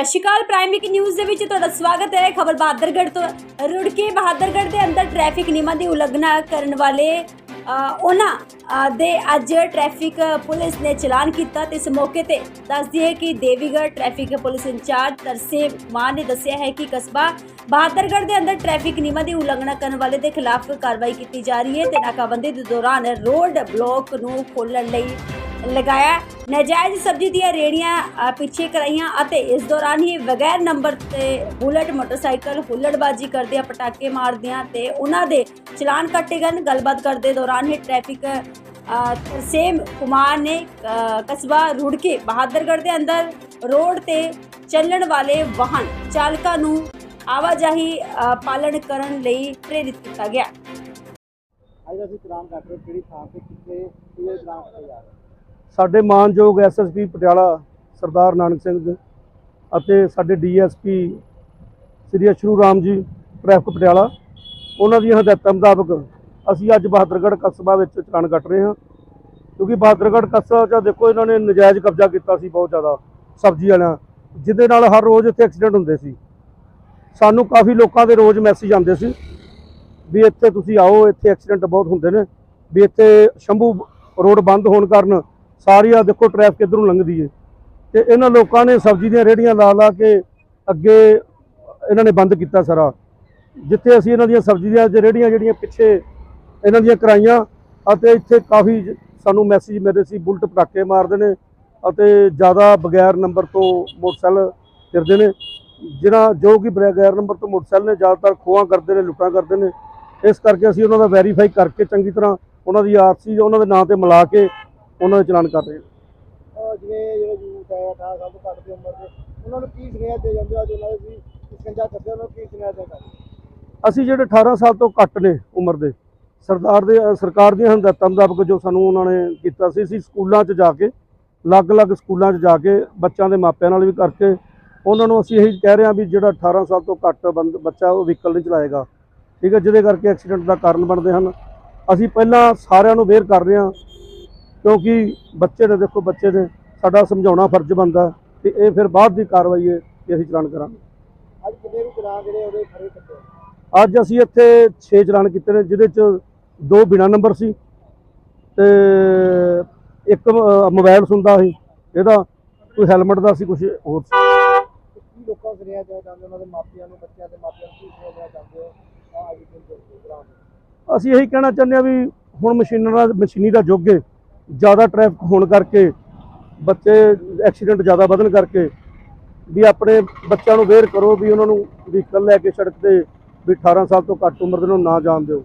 ਸਤਿ ਸ਼੍ਰੀ ਅਕਾਲ ਪ੍ਰਾਈਮ ਵੀਕ ਨਿਊਜ਼ ਦੇ ਵਿੱਚ ਤੁਹਾਡਾ ਸਵਾਗਤ ਹੈ ਖਬਰ ਬਹਾਦਰਗੜ੍ਹ ਤੋਂ ਹੈ। ਰੁੜਕੀ ਦੇ ਅੰਦਰ ਟ੍ਰੈਫਿਕ ਨਿਯਮਾਂ ਦੀ ਉਲੰਘਣਾ ਕਰਨ ਵਾਲੇ ਉਹਨਾਂ ਦੇ ਅੱਜ ਟ੍ਰੈਫਿਕ ਪੁਲਿਸ ਨੇ ਚਲਾਨ ਕੀਤਾ ਤੇ ਇਸ ਮੌਕੇ ਤੇ ਦੱਸ ਦਈਏ ਕਿ Devigarh traffic police incharge Tarsem Mann ਨੇ ਦੱਸਿਆ ਹੈ ਕਿ ਕਸਬਾ ਬਹਾਦਰਗੜ੍ਹ ਦੇ ਅੰਦਰ ਟ੍ਰੈਫਿਕ ਨਿਯਮਾਂ ਦੀ ਉਲੰਘਣਾ ਕਰਨ ਵਾਲੇ ਦੇ ਖਿਲਾਫ ਕਾਰਵਾਈ ਕੀਤੀ ਜਾ ਰਹੀ ਹੈ ਤੇ ਨਾਕਾਬੰਦੀ ਦੇ ਦੌਰਾਨ ਰੋਡ ਬਲੌਕ ਨੂੰ ਖੋਲਣ ਲਈ ਲਗਾਇਆ। ਨਾਜਾਇਜ਼ ਸਬਜ਼ੀ ਦੀਆਂ ਰੇੜੀਆਂ ਪਿੱਛੇ ਕਰਾਈਆਂ ਅਤੇ ਇਸ ਦੌਰਾਨ ਹੀ ਬਗੈਰ ਨੰਬਰ ਤੇ ਬੁਲਟ ਮੋਟਰਸਾਈਕਲ ਹੁੱਲੜਬਾਜੀ ਕਰਦਿਆਂ ਪਟਾਕੇ ਮਾਰਦਿਆਂ ਤੇ ਉਹਨਾਂ ਦੇ ਚਲਾਨ ਕੱਟੇ ਗਏ। ਗੱਲਬਾਤ ਕਰਦੇ ਦੌਰਾਨ ਹੀ ਟ੍ਰੈਫਿਕ ਅ, ਕੁਮਾਰ ਨੇ ਕਸਬਾ ਰੁੜਕੇ ਬਹਾਦਰਗੜ੍ਹ ਦੇ ਅੰਦਰ ਰੋਡ ਤੇ ਚੱਲਣ ਵਾਲੇ ਵਾਹਨ ਚਾਲਕਾਂ ਨੂੰ ਆਵਾਜਾਈ ਪਾਲਣ ਕਰਨ ਲਈ ਪ੍ਰੇਰਿਤ ਕੀਤਾ ਗਿਆ। ਅੱਜ ਅਸੀਂ ਚਲਾਨ ਕੱਟ ਕਿਹੜੀ ਥਾਂ ਤੇ ਕਿੱਥੇ ਇਹ ਚਲਾਨ ਕੱਟੇ ਜਾ ਰਹੇ ਸਾਡੇ ਮਾਨਯੋਗ ਐਸਐਸਪੀ ਪਟਿਆਲਾ ਸਰਦਾਰ ਨਾਨਕ ਸਿੰਘ ਅਤੇ ਸਾਡੇ ਡੀਐਸਪੀ ਸ੍ਰੀ ਅਸ਼ਰੂ ਰਾਮ ਜੀ ਟ੍ਰੈਫਿਕ ਪਟਿਆਲਾ, ਉਹਨਾਂ ਦੀਆਂ ਹਦਾਇਤਾਂ ਮੁਤਾਬਕ ਅਸੀਂ ਅੱਜ ਬਹਾਦਰਗੜ੍ਹ ਕਸਬਾ ਵਿੱਚ ਚਲਾਨ ਕੱਟ ਰਹੇ ਹਾਂ। ਕਿਉਂਕਿ ਬਹਾਦਰਗੜ੍ਹ ਕਸਬਾ 'ਚ ਦੇਖੋ ਇਹਨਾਂ ਨੇ ਨਜਾਇਜ਼ ਕਬਜ਼ਾ ਕੀਤਾ ਸੀ ਬਹੁਤ ਜ਼ਿਆਦਾ, ਸਬਜ਼ੀ ਵਾਲਿਆਂ। ਜਿਹਦੇ ਨਾਲ ਹਰ ਰੋਜ਼ ਇੱਥੇ ਐਕਸੀਡੈਂਟ ਹੁੰਦੇ ਸੀ। ਸਾਨੂੰ ਕਾਫੀ ਲੋਕਾਂ ਦੇ ਰੋਜ਼ ਮੈਸੇਜ ਆਉਂਦੇ ਸੀ ਵੀ ਇੱਥੇ ਤੁਸੀਂ ਆਓ, ਇੱਥੇ ਐਕਸੀਡੈਂਟ ਬਹੁਤ ਹੁੰਦੇ ਨੇ, ਵੀ ਇੱਥੇ ਸ਼ੰਭੂ ਰੋਡ ਬੰਦ ਹੋਣ ਕਾਰਨ ਸਾਰੀ ਆ ਦੇਖੋ ਟ੍ਰੈਫਿਕ ਇਧਰੋਂ ਲੰਘਦੀ ਏ। ਤੇ ਇਹਨਾਂ ਲੋਕਾਂ ਨੇ ਸਬਜ਼ੀ ਦੀਆਂ ਰੇਹੜੀਆਂ ਲਾ ਲਾ ਕੇ ਅੱਗੇ ਇਹਨਾਂ ਨੇ ਬੰਦ ਕੀਤਾ ਸਾਰਾ। ਜਿੱਥੇ ਅਸੀਂ ਇਹਨਾਂ ਦੀਆਂ ਸਬਜ਼ੀ ਦੀਆਂ ਰੇਹੜੀਆਂ ਜਿਹੜੀਆਂ ਪਿੱਛੇ ਇਹਨਾਂ ਦੀਆਂ ਕਰਾਈਆਂ, ਅਤੇ ਇੱਥੇ ਕਾਫੀ ਸਾਨੂੰ ਮੈਸੇਜ ਮਿਲੇ ਸੀ, ਬੁਲਟ ਪਟਾਕੇ ਮਾਰਦੇ ਨੇ, ਅਤੇ ਜ਼ਿਆਦਾ ਬਗੈਰ ਨੰਬਰ ਤੋਂ ਮੋਟਰਸਾਈਕਲ ਫਿਰਦੇ ਨੇ। ਜਿਹੜਾ ਜੋ ਕਿ ਬਗੈਰ ਨੰਬਰ ਤੋਂ ਮੋਟਰਸਾਈਕਲ ਨੇ, ਜ਼ਿਆਦਾਤਰ ਖੋਹਾਂ ਕਰਦੇ ਨੇ, ਲੁੱਟਾਂ ਕਰਦੇ ਨੇ। ਇਸ ਕਰਕੇ ਅਸੀਂ ਉਹਨਾਂ ਦਾ ਵੈਰੀਫਾਈ ਕਰਕੇ ਚੰਗੀ ਤਰ੍ਹਾਂ ਉਹਨਾਂ ਦੀ ਆਰਸੀ ਉਹਨਾਂ ਦੇ ਨਾਂ ਤੇ ਮਿਲਾ ਕੇ ਉਹਨਾਂ ਦੇ ਚਲਾਨ ਕਰ ਰਹੇ ਹਾਂ। ਉਹ ਜਿਵੇਂ ਜਿਹੜੇ ਯੂਥ ਹੈ 18 ਸਾਲ ਤੋਂ ਘੱਟ ਦੀ ਉਮਰ ਦੇ ਉਹਨਾਂ ਨੂੰ ਕੀ ਸੁਨੇਹਾ ਦੇ ਜਾਂਦੇ ਹੋ ਅੱਜ ਉਹਨਾਂ ਦੇ ਵੀ ਸਕੰਜਾ ਕੱਢਦੇ ਉਹਨਾਂ ਨੂੰ ਕੀ ਸੁਨੇਹਾ ਦੇ ਜਾਂਦੇ? ਅਸੀਂ ਜਿਹੜੇ 18 ਸਾਲ ਤੋਂ ਘੱਟ ਨੇ ਉਮਰ ਦੇ ਸਰਦਾਰ ਦੇ ਸਰਕਾਰ ਦੀਆਂ ਹਦਾਇਤਾਂ ਮੁਤਾਬਕ ਜੋ ਸਾਨੂੰ ਉਹਨਾਂ ਨੇ ਕੀਤਾ ਸੀ ਅਸੀਂ ਸਕੂਲਾਂ 'ਚ ਜਾ ਕੇ ਅਲੱਗ-ਅਲੱਗ ਸਕੂਲਾਂ 'ਚ ਜਾ ਕੇ ਬੱਚਿਆਂ ਦੇ ਮਾਪਿਆਂ ਨਾਲ ਵੀ ਕਰਕੇ ਉਹਨਾਂ ਨੂੰ ਅਸੀਂ ਇਹੀ ਕਹਿ ਰਹੇ ਹਾਂ ਵੀ ਜਿਹੜਾ 18 ਸਾਲ ਤੋਂ ਘੱਟ ਬੰਦ ਬੱਚਾ ਉਹ ਵਹੀਕਲ ਨਹੀਂ ਚਲਾਏਗਾ। ਠੀਕ ਹੈ ਜਿਹਦੇ ਕਰਕੇ ਐਕਸੀਡੈਂਟ ਦਾ ਕਾਰਨ ਬਣਦੇ ਹਨ। ਅਸੀਂ ਪਹਿਲਾਂ ਸਾਰਿਆਂ ਨੂੰ ਅਵੇਅਰ ਕਰ ਰਹੇ ਹਾਂ ਕਿਉਂਕਿ ਬੱਚੇ ਨੇ ਦੇਖੋ ਬੱਚੇ ਨੇ ਸਾਡਾ ਸਮਝਾਉਣਾ ਫਰਜ਼ ਬਣਦਾ ਤੇ ਇਹ ਫਿਰ ਬਾਅਦ ਦੀ ਕਾਰਵਾਈ ਹੈ ਕਿ ਅਸੀਂ ਚਲਾਨ ਕਰਾਂਗੇ। ਅੱਜ ਕਿੰਨੇ ਵੀ ਚਲਾਨ ਜਿਹੜੇ ਉਹਦੇ ਖੜੇ ਕੱਟੇ ਅੱਜ ਅਸੀਂ ਇੱਥੇ 6 ਚਲਾਨ ਕੀਤੇ ਨੇ ਜਿਹਦੇ ਚ ਦੋ ਬਿਨਾ ਨੰਬਰ ਸੀ ਤੇ ਇੱਕ ਮੋਬਾਈਲ ਸੁਣਦਾ ਸੀ ਇਹਦਾ ਕੋਈ ਹੈਲਮਟ ਦਾ ਸੀ ਕੁਝ ਹੋਰ ਸੀ। ਕੀ ਲੋਕਾਂ ਨੂੰ ਉਹਨਾਂ ਦੇ ਮਾਪਿਆਂ ਨੂੰ ਬੱਚਿਆਂ ਦੇ ਮਾਪਿਆਂ ਨੂੰ ਕੀ ਹੋ? ਆ ਅਸੀਂ ਇਹੀ ਕਹਿਣਾ ਚਾਹੁੰਦੇ ਹਾਂ ਵੀ ਹੁਣ ਮਸ਼ੀਨਾਂ ਦਾ ਮਸ਼ੀਨੀ ਦਾ ਯੁੱਗ ਹੈ। ਜ਼ਿਆਦਾ ਟ੍ਰੈਫਿਕ ਹੋਣ ਕਰਕੇ, ਬੱਚੇ ਐਕਸੀਡੈਂਟ ਜ਼ਿਆਦਾ ਵਧਣ ਕਰਕੇ, ਵੀ ਆਪਣੇ ਬੱਚਿਆਂ ਨੂੰ ਅਵੇਅਰ ਕਰੋ ਵੀ ਉਹਨਾਂ ਨੂੰ ਵਹੀਕਲ ਲੈ ਕੇ ਸੜਕ ਤੇ ਵੀ 18 ਸਾਲ ਤੋਂ ਘੱਟ ਉਮਰ ਦੇ ਨੂੰ ਨਾ ਜਾਣ ਦਿਓ।